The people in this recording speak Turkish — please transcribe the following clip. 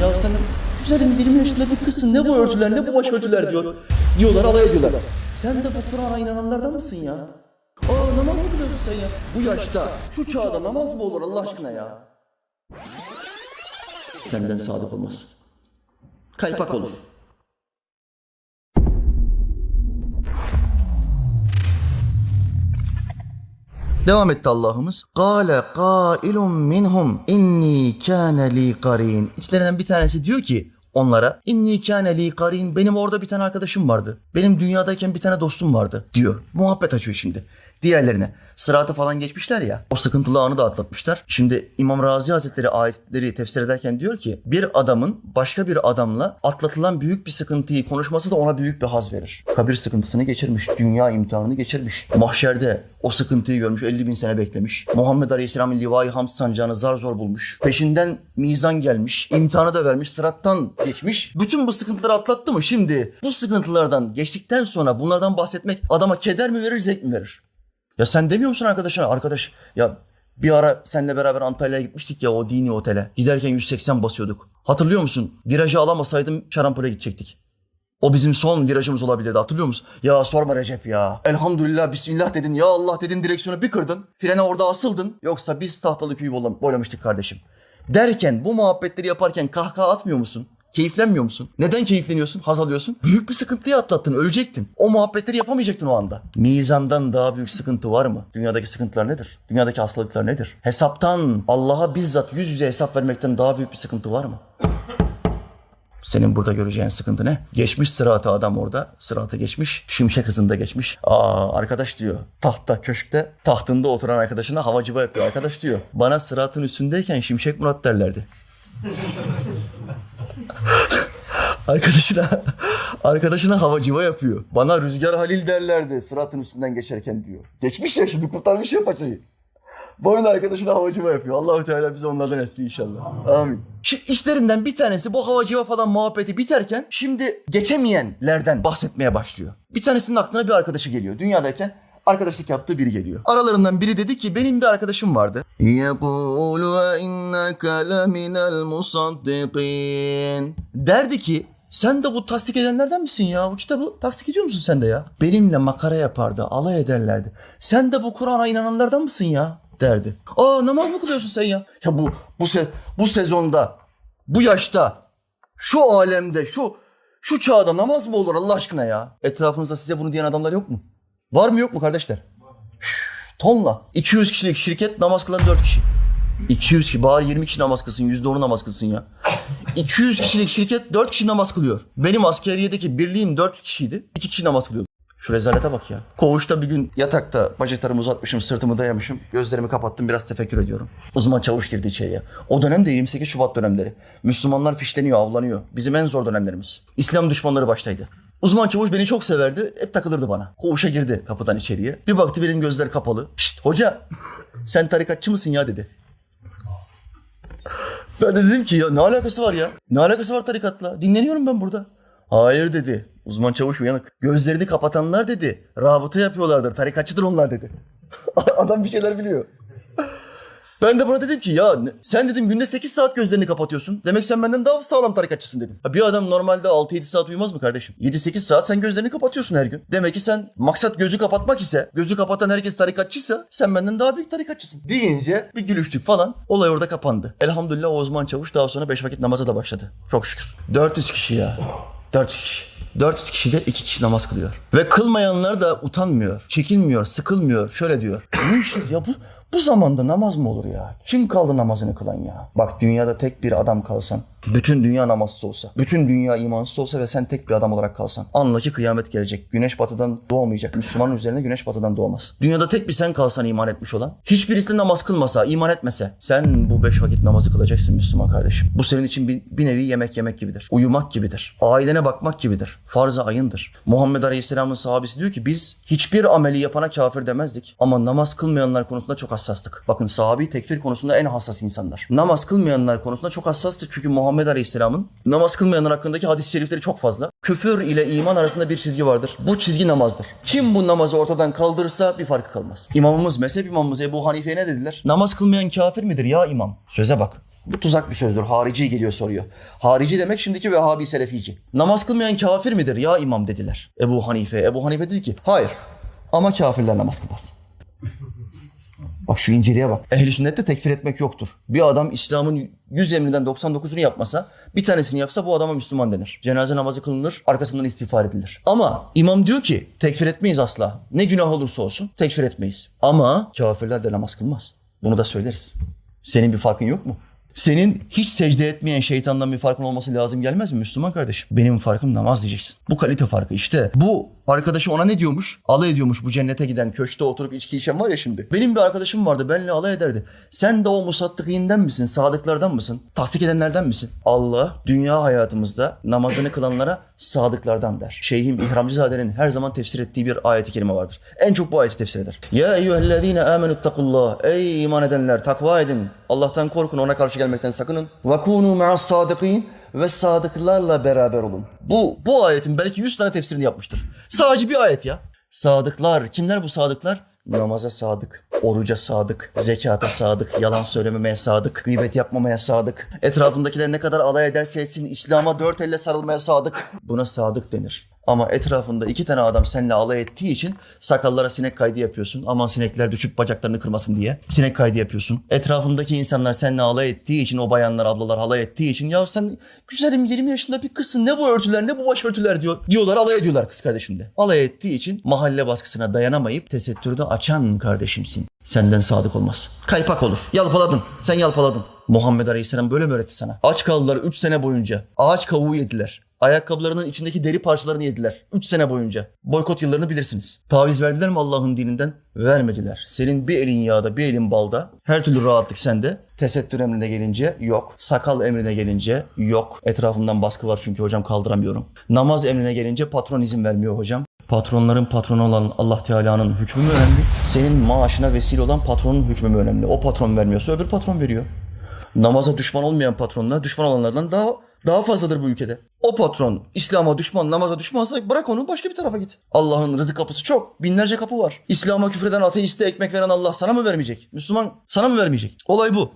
ya sen güzelim 20 yaşında bir kızsın ne bu örtüler ne bu başörtüler diyor. Diyorlar alay ediyorlar. Sen de bu Kur'an'a inananlardan mısın ya? Aa namaz mı kılıyorsun sen ya? Bu yaşta şu çağda namaz mı olur Allah aşkına ya? Senden sadık olmaz. Kaypak olur. Devam etti Allah'ımız. Kale kailun minhum inni kâne li karin. İçlerinden bir tanesi diyor ki onlara inni kâne li karin benim orada bir tane arkadaşım vardı. Benim dünyadayken bir tane dostum vardı diyor. Muhabbet açıyor şimdi. Diğerlerine sıratı falan geçmişler ya. O sıkıntılı anı da atlatmışlar. Şimdi İmam Razi Hazretleri ayetleri tefsir ederken diyor ki bir adamın başka bir adamla atlatılan büyük bir sıkıntıyı konuşması da ona büyük bir haz verir. Kabir sıkıntısını geçirmiş, dünya imtihanını geçirmiş. Mahşerde o sıkıntıyı görmüş, 50 bin sene beklemiş. Muhammed Aleyhisselam'ın Livai Hamd sancağını zar zor bulmuş. Peşinden mizan gelmiş, imtihanı da vermiş, sırattan geçmiş. Bütün bu sıkıntıları atlattı mı? Şimdi bu sıkıntılardan geçtikten sonra bunlardan bahsetmek adama keder mi verir, zevk mi verir? Ya sen demiyor musun arkadaşına? Arkadaş ya bir ara seninle beraber Antalya'ya gitmiştik ya o dini otele. Giderken 180 basıyorduk. Hatırlıyor musun? Virajı alamasaydım şarampole gidecektik. O bizim son virajımız olabilirdi hatırlıyor musun? Ya sorma Recep ya. Elhamdülillah bismillah dedin ya Allah dedin direksiyonu bir kırdın. Frene orada asıldın. Yoksa biz tahtalı köyü boylam- boylamıştık kardeşim. Derken bu muhabbetleri yaparken kahkaha atmıyor musun? Keyiflenmiyor musun? Neden keyifleniyorsun? Haz alıyorsun? Büyük bir sıkıntıyı atlattın, ölecektin. O muhabbetleri yapamayacaktın o anda. Mizandan daha büyük sıkıntı var mı? Dünyadaki sıkıntılar nedir? Dünyadaki hastalıklar nedir? Hesaptan, Allah'a bizzat yüz yüze hesap vermekten daha büyük bir sıkıntı var mı? Senin burada göreceğin sıkıntı ne? Geçmiş sıratı adam orada. Sıratı geçmiş. Şimşek hızında geçmiş. Aa arkadaş diyor. Tahta köşkte tahtında oturan arkadaşına havacıva yapıyor. Arkadaş diyor. Bana sıratın üstündeyken Şimşek Murat derlerdi. Arkadaşına arkadaşına havacıva yapıyor. Bana Rüzgar Halil derlerdi sıratın üstünden geçerken diyor. Geçmiş ya şimdi kurtarmış ya paçayı. Boyun arkadaşına havacıva yapıyor. Allahu Teala bize onlardan esli inşallah. Amin. Şimdi işlerinden bir tanesi bu havacıva falan muhabbeti biterken şimdi geçemeyenlerden bahsetmeye başlıyor. Bir tanesinin aklına bir arkadaşı geliyor. Dünyadayken arkadaşlık yaptığı biri geliyor. Aralarından biri dedi ki benim bir arkadaşım vardı. Yekulu ve inneke leminel musaddiqin. Derdi ki sen de bu tasdik edenlerden misin ya? Bu kitabı tasdik ediyor musun sen de ya? Benimle makara yapardı, alay ederlerdi. Sen de bu Kur'an'a inananlardan mısın ya? derdi. Aa namaz mı kılıyorsun sen ya? Ya bu bu se bu sezonda, bu yaşta, şu alemde, şu şu çağda namaz mı olur Allah aşkına ya? Etrafınızda size bunu diyen adamlar yok mu? Var mı yok mu kardeşler? Tonla. 200 kişilik şirket namaz kılan 4 kişi. 200 kişi bari 20 kişi namaz kılsın %10'u namaz kılsın ya. 200 kişilik şirket 4 kişi namaz kılıyor. Benim askeriyedeki birliğim 4 kişiydi. 2 kişi namaz kılıyordu. Şu rezalete bak ya. Koğuşta bir gün yatakta bacaklarımı uzatmışım, sırtımı dayamışım. Gözlerimi kapattım, biraz tefekkür ediyorum. Uzman çavuş girdi içeriye. O dönem de 28 Şubat dönemleri. Müslümanlar fişleniyor, avlanıyor. Bizim en zor dönemlerimiz. İslam düşmanları baştaydı. Uzman çavuş beni çok severdi. Hep takılırdı bana. Koğuşa girdi kapıdan içeriye. Bir baktı benim gözler kapalı. Şşt hoca sen tarikatçı mısın ya dedi. Ben de dedim ki ya ne alakası var ya? Ne alakası var tarikatla? Dinleniyorum ben burada. Hayır dedi. Uzman çavuş uyanık. Gözlerini kapatanlar dedi. Rabıta yapıyorlardır. Tarikatçıdır onlar dedi. Adam bir şeyler biliyor. Ben de buna dedim ki ya sen dedim günde 8 saat gözlerini kapatıyorsun. Demek sen benden daha sağlam tarikatçısın dedim. Bir adam normalde 6-7 saat uyumaz mı kardeşim? 7-8 saat sen gözlerini kapatıyorsun her gün. Demek ki sen maksat gözü kapatmak ise, gözü kapatan herkes tarikatçıysa sen benden daha büyük tarikatçısın. Deyince bir gülüştük falan. Olay orada kapandı. Elhamdülillah Osman Çavuş daha sonra 5 vakit namaza da başladı. Çok şükür. 400 kişi ya. 400 kişi. 400 kişi de 2 kişi namaz kılıyor. Ve kılmayanlar da utanmıyor, çekinmiyor, sıkılmıyor. Şöyle diyor. Ne işte ya bu, bu zamanda namaz mı olur ya? Kim kaldı namazını kılan ya? Bak dünyada tek bir adam kalsan, bütün dünya namazsız olsa, bütün dünya imansız olsa ve sen tek bir adam olarak kalsan. Anla ki kıyamet gelecek. Güneş batıdan doğmayacak. Müslümanın üzerine güneş batıdan doğmaz. Dünyada tek bir sen kalsan iman etmiş olan. Hiçbirisi namaz kılmasa, iman etmese. Sen bu beş vakit namazı kılacaksın Müslüman kardeşim. Bu senin için bir, bir nevi yemek yemek gibidir. Uyumak gibidir. Ailene bakmak gibidir. Farz-ı ayındır. Muhammed Aleyhisselam'ın sahabesi diyor ki biz hiçbir ameli yapana kafir demezdik. Ama namaz kılmayanlar konusunda çok hassastık. Bakın sahabi tekfir konusunda en hassas insanlar. Namaz kılmayanlar konusunda çok hassastık. Çünkü Muhammed Aleyhisselam'ın namaz kılmayanlar hakkındaki hadis-i şerifleri çok fazla. Küfür ile iman arasında bir çizgi vardır. Bu çizgi namazdır. Kim bu namazı ortadan kaldırırsa bir farkı kalmaz. İmamımız, mezhep imamımız Ebu Hanife'ye ne dediler? Namaz kılmayan kafir midir ya imam? Söze bak. Bu tuzak bir sözdür. Harici geliyor soruyor. Harici demek şimdiki Vehhabi Selefici. Namaz kılmayan kafir midir ya imam dediler. Ebu Hanife. Ebu Hanife dedi ki hayır ama kafirler namaz kılmaz. Bak şu inceliğe bak. Ehli sünnette tekfir etmek yoktur. Bir adam İslam'ın 100 emrinden 99'unu yapmasa, bir tanesini yapsa bu adama Müslüman denir. Cenaze namazı kılınır, arkasından istiğfar edilir. Ama imam diyor ki tekfir etmeyiz asla. Ne günah olursa olsun tekfir etmeyiz. Ama kafirler de namaz kılmaz. Bunu da söyleriz. Senin bir farkın yok mu? Senin hiç secde etmeyen şeytandan bir farkın olması lazım gelmez mi Müslüman kardeşim? Benim farkım namaz diyeceksin. Bu kalite farkı işte. Bu arkadaşı ona ne diyormuş? Alay ediyormuş bu cennete giden köşkte oturup içki içen var ya şimdi. Benim bir arkadaşım vardı benimle alay ederdi. Sen de o musattıkinden misin? Sadıklardan mısın? Tasdik edenlerden misin? Allah dünya hayatımızda namazını kılanlara sadıklardan der. Şeyhim İhramcızade'nin her zaman tefsir ettiği bir ayeti kerime vardır. En çok bu ayeti tefsir eder. Ya eyyühellezine amenüttakullah. Ey iman edenler takva edin. Allah'tan korkun ona karşı gelmekten sakının. Ve kunu ma'as sadıkîn ve sadıklarla beraber olun. Bu bu ayetin belki 100 tane tefsirini yapmıştır. Sadece bir ayet ya. Sadıklar. Kimler bu sadıklar? Namaza sadık, oruca sadık, zekata sadık, yalan söylememeye sadık, gıybet yapmamaya sadık. Etrafındakiler ne kadar alay ederse etsin İslam'a dört elle sarılmaya sadık. Buna sadık denir. Ama etrafında iki tane adam seninle alay ettiği için sakallara sinek kaydı yapıyorsun. Aman sinekler düşüp bacaklarını kırmasın diye. Sinek kaydı yapıyorsun. Etrafındaki insanlar seninle alay ettiği için, o bayanlar, ablalar alay ettiği için ya sen güzelim 20 yaşında bir kızsın ne bu örtüler ne bu başörtüler diyor. Diyorlar alay ediyorlar kız kardeşinde. Alay ettiği için mahalle baskısına dayanamayıp tesettürünü açan kardeşimsin. Senden sadık olmaz. Kaypak olur. Yalpaladın. Sen yalpaladın. Muhammed Aleyhisselam böyle mi öğretti sana? Aç kaldılar 3 sene boyunca. Ağaç kavuğu yediler. Ayakkabılarının içindeki deri parçalarını yediler. 3 sene boyunca. Boykot yıllarını bilirsiniz. Taviz verdiler mi Allah'ın dininden? Vermediler. Senin bir elin yağda, bir elin balda. Her türlü rahatlık sende. Tesettür emrine gelince yok. Sakal emrine gelince yok. Etrafımdan baskı var çünkü hocam kaldıramıyorum. Namaz emrine gelince patron izin vermiyor hocam. Patronların patronu olan Allah Teala'nın hükmü mü önemli? Senin maaşına vesile olan patronun hükmü mü önemli? O patron vermiyorsa öbür patron veriyor. Namaza düşman olmayan patronlar düşman olanlardan daha daha fazladır bu ülkede. O patron İslam'a düşman, namaza düşmansa bırak onu başka bir tarafa git. Allah'ın rızık kapısı çok. Binlerce kapı var. İslam'a küfreden ateiste ekmek veren Allah sana mı vermeyecek? Müslüman sana mı vermeyecek? Olay bu.